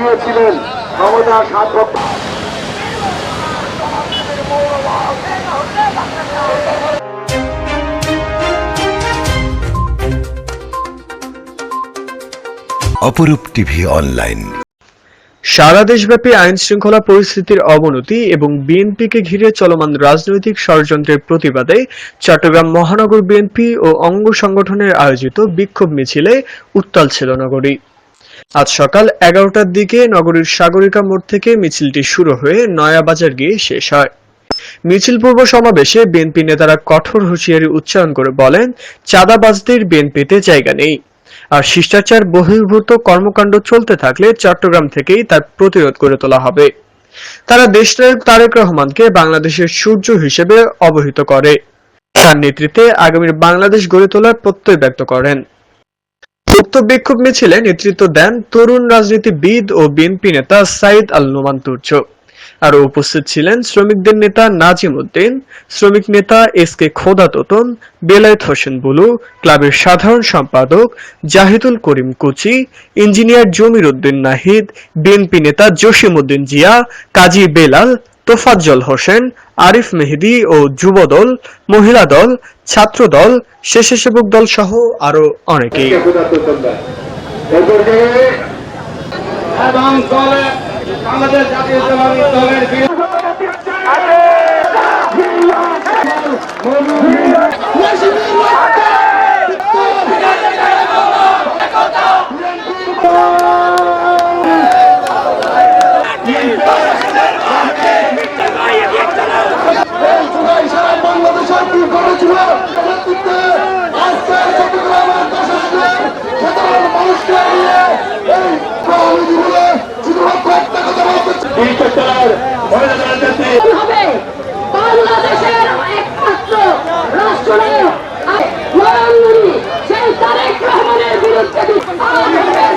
গিয়েছিলেন ক্ষমতা সাত বছর অপরূপ টিভি অনলাইন। সারা দেশব্যাপী আইন শৃঙ্খলা পরিস্থিতির অবনতি এবং বিএনপিকে ঘিরে চলমান রাজনৈতিক ষড়যন্ত্রের প্রতিবাদে চট্টগ্রাম মহানগর বিএনপি ও অঙ্গ সংগঠনের আয়োজিত বিক্ষোভ মিছিলে উত্তাল ছিল নগরী। আজ সকাল এগারোটার দিকে নগরীর সাগরিকা মোড় থেকে মিছিলটি শুরু হয়ে নয়াবাজার গিয়ে শেষ হয়। মিছিল পূর্ব সমাবেশে বিএনপি নেতারা কঠোর হুঁশিয়ারি উচ্চারণ করে বলেন, চাঁদাবাজদের বিএনপিতে জায়গা নেই। আর শিষ্টাচার বহির্ভূত কর্মকাণ্ড চলতে থাকলে চট্টগ্রাম থেকেই তার প্রতিরোধ করে তোলা হবে। তারা দেশনায়ক তারেক রহমানকে বাংলাদেশের সূর্য হিসেবে অবহিত করে। তার নেতৃত্বে আগামীর বাংলাদেশ গড়ে তোলার প্রত্যয় ব্যক্ত করেন। উক্ত বিক্ষোভ মিছিলে নেতৃত্ব দেন তরুণ রাজনীতিবিদ ও বিএনপি নেতা সাইদ আল নোমান তুর্য। আরও উপস্থিত ছিলেন শ্রমিকদের নেতা নাজিম উদ্দিন, শ্রমিক নেতা এস কে খোদা তোতন, বেলায়েত হোসেন বুলু, ক্লাবের সাধারণ সম্পাদক জাহিদুল করিম কুচি, ইঞ্জিনিয়ার জমির উদ্দিন নাহিদ, বিএনপি নেতা জসিম উদ্দিন জিয়া, কাজী বেলাল তোফাজ্জল হোসেন, আরিফ মেহেদি ও যুব দল মহিলা দল, ছাত্র দল, স্বেচ্ছাসেবক দল সহ আরও অনেকেই। এবং জাতীয় দলের বিরুদ্ধে সারা বাংলাদেশের কি করেছিল নেতৃত্বে আজকে চট্টগ্রামের প্রশাসনের সাধারণ মানুষকে নিয়ে এই প্রহরী জীবনে শুধুমাত্র একটা কথা বলতে এই চট্টগ্রামের মহিলাদের নেত্রী হবে। বাংলাদেশের একমাত্র রাষ্ট্রনায়ক নরেন্দ্রী সেই তারেক রহমানের বিরুদ্ধে আওয়ামী লীগের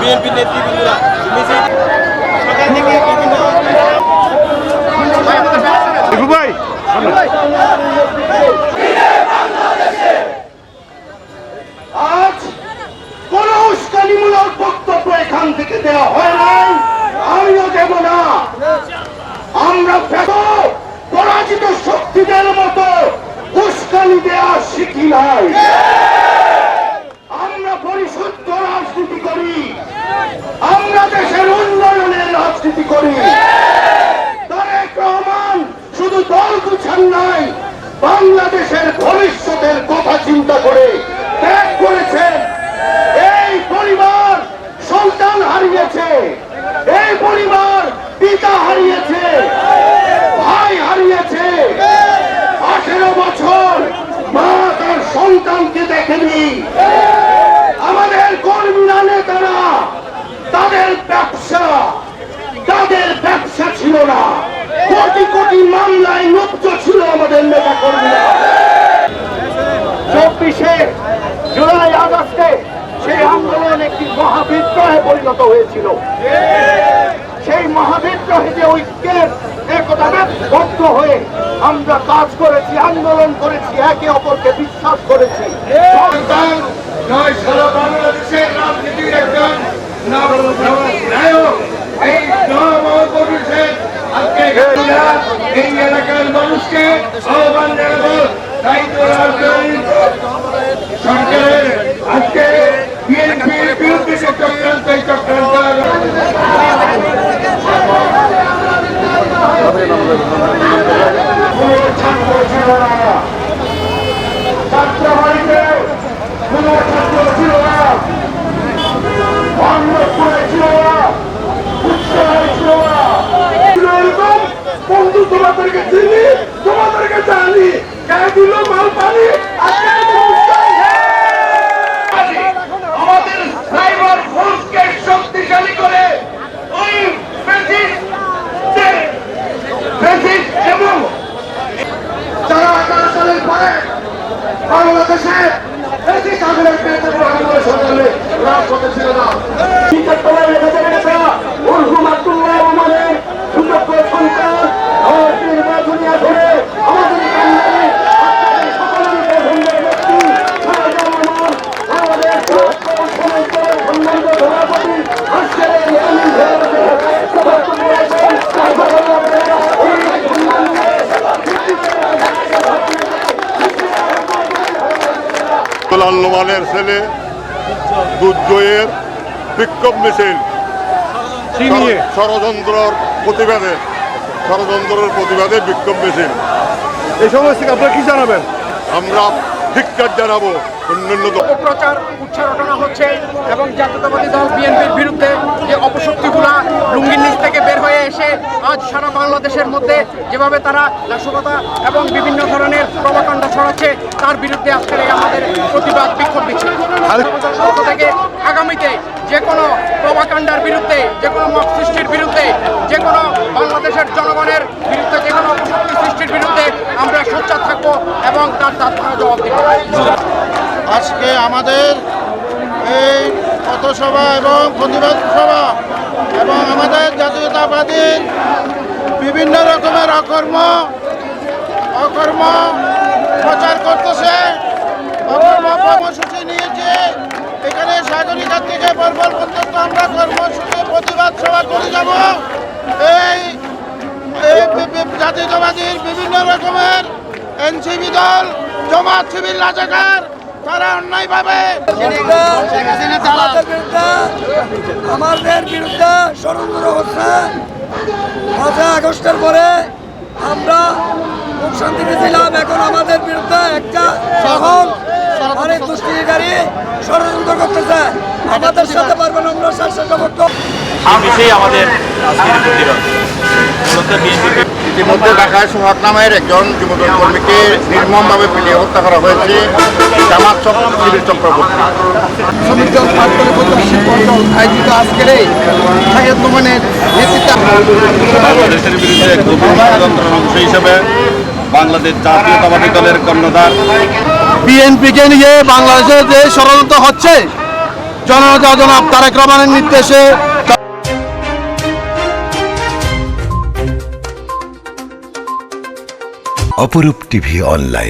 বিএনপি নেতৃবৃন্দরা মিছিল সকাল থেকে আজ কোন উস্কানিমূলক বক্তব্য এখান থেকে দেওয়া হয় নাই। আমিও দেব না। আমরা পরাজিত শক্তিদের মতো উস্কানি দেওয়া শিখি নাই। করি। তারেক রহমান শুধু দল গুছান নাই, বাংলাদেশের ভবিষ্যতের কথা চিন্তা করে ত্যাগ করেছেন এই পরিবার সন্তান হারিয়েছে, এই পরিবার পিতা হারিয়েছে, ভাই হারিয়েছে। আঠেরো বছর মা তার সন্তানকে দেখেনি। আমাদের কর্মীরা, নেতারা তাদের ব্যবসা ছিল না কোটি মামলায় মুক্ত ছিল আমাদের নেতা কর্মীরা চব্বিশে জুলাই আগস্টে সেই আন্দোলন একটি মহাবিদ্রোহে পরিণত হয়েছিল। সেই মহাবিদ্রোহে যে ঐক্যের একতা বদ্ধ হয়ে আমরা কাজ করেছি, আন্দোলন করেছি, একে অপরকে বিশ্বাস করেছি। নয় সারা বাংলাদেশের রাজনীতির একজন নায়ক এই মহাপুরুষের আজকে এই এলাকার মানুষকে আহ্বান জানাব দায়িত্ব রাজনৈতিক সরকারের আজকে বিএনপির বিরুদ্ধে যে চক্রান্ত এই চক্রান্ত রহমানের ছেলে দুর্জয়ের বিক্ষোভ মিছিল। ষড়- ষড়যন্ত্রর প্রতিবাদে ষড়যন্ত্রের প্রতিবাদে বিক্ষোভ মিছিল। এই সমস্ত আপনারা কি জানাবেন? আমরা ধিক্কার জানাব অন্যান্য অপপ্রচার উচ্চারণা হচ্ছে এবং জাতীয়তাবাদী দল বিএনপির বিরুদ্ধে যে অপশক্তিগুলা লুঙ্গির নিচ থেকে বের হয়ে এসে আজ সারা বাংলাদেশের মধ্যে যেভাবে তারা নাশকতা এবং বিভিন্ন ধরনের প্রবাকাণ্ড ছড়াচ্ছে তার বিরুদ্ধে আজকের আমাদের প্রতিবাদ বিক্ষোভ মিছিল। পক্ষ থেকে আগামীতে যে কোনো প্রবাকাণ্ডার বিরুদ্ধে যে কোনো মত সৃষ্টির বিরুদ্ধে যে কোনো বাংলাদেশের জনগণের বিরুদ্ধে যে কোনো অপশক্তি সৃষ্টির বিরুদ্ধে আমরা সোচ্চার থাকব এবং তার তাৎক্ষণিক জবাব দিব। আজকে আমাদের এই পথসভা এবং প্রতিবাদ সভা এবং আমাদের জাতীয়তাবাদীর বিভিন্ন রকমের অকর্ম অকর্ম প্রচার করতেছে। অকর্ম কর্মসূচি নিয়েছে। এখানে সাগরিকার থেকে বরবল পর্যন্ত আমরা কর্মসূচি, প্রতিবাদ সভা করে যাব। এই জাতীয়তাবাদীর বিভিন্ন রকমের এনসিবি দল, জমাত শিবির রাজাকার তারা অন্যায়ভাবে আমাদের বিরুদ্ধে আমাদের বিরুদ্ধে ষড়যন্ত্র হচ্ছে পাঁচই আগস্টের পরে আমরা খুব শান্তিতে ছিলাম এখন আমাদের বিরুদ্ধে একটা শহর অনেক দুষ্কৃতিকারী ষড়যন্ত্র করতেছে। আমাদের সাথে পারবেন আমরা শাসন বিষয়ে আমাদের মূলত বিএনপি ইতিমধ্যে ঢাকায় সোহাগ নামের একজন যুবদল কর্মীকে নির্মমভাবে পিটিয়ে হত্যা করা হয়েছে। জামাত চক্র শিবির চক্রবর্তী শ্রমিক দল পাটকলে আয়োজিত আজকের এই গভীর ষড়যন্ত্রের অংশ হিসেবে বাংলাদেশ জাতীয়তাবাদী দলের কর্ণধার। বিএনপিকে নিয়ে বাংলাদেশে যে ষড়যন্ত্র হচ্ছে জনতা জনাব তারেক রহমানের নির্দেশে অপরূপ টিভি অনলাইন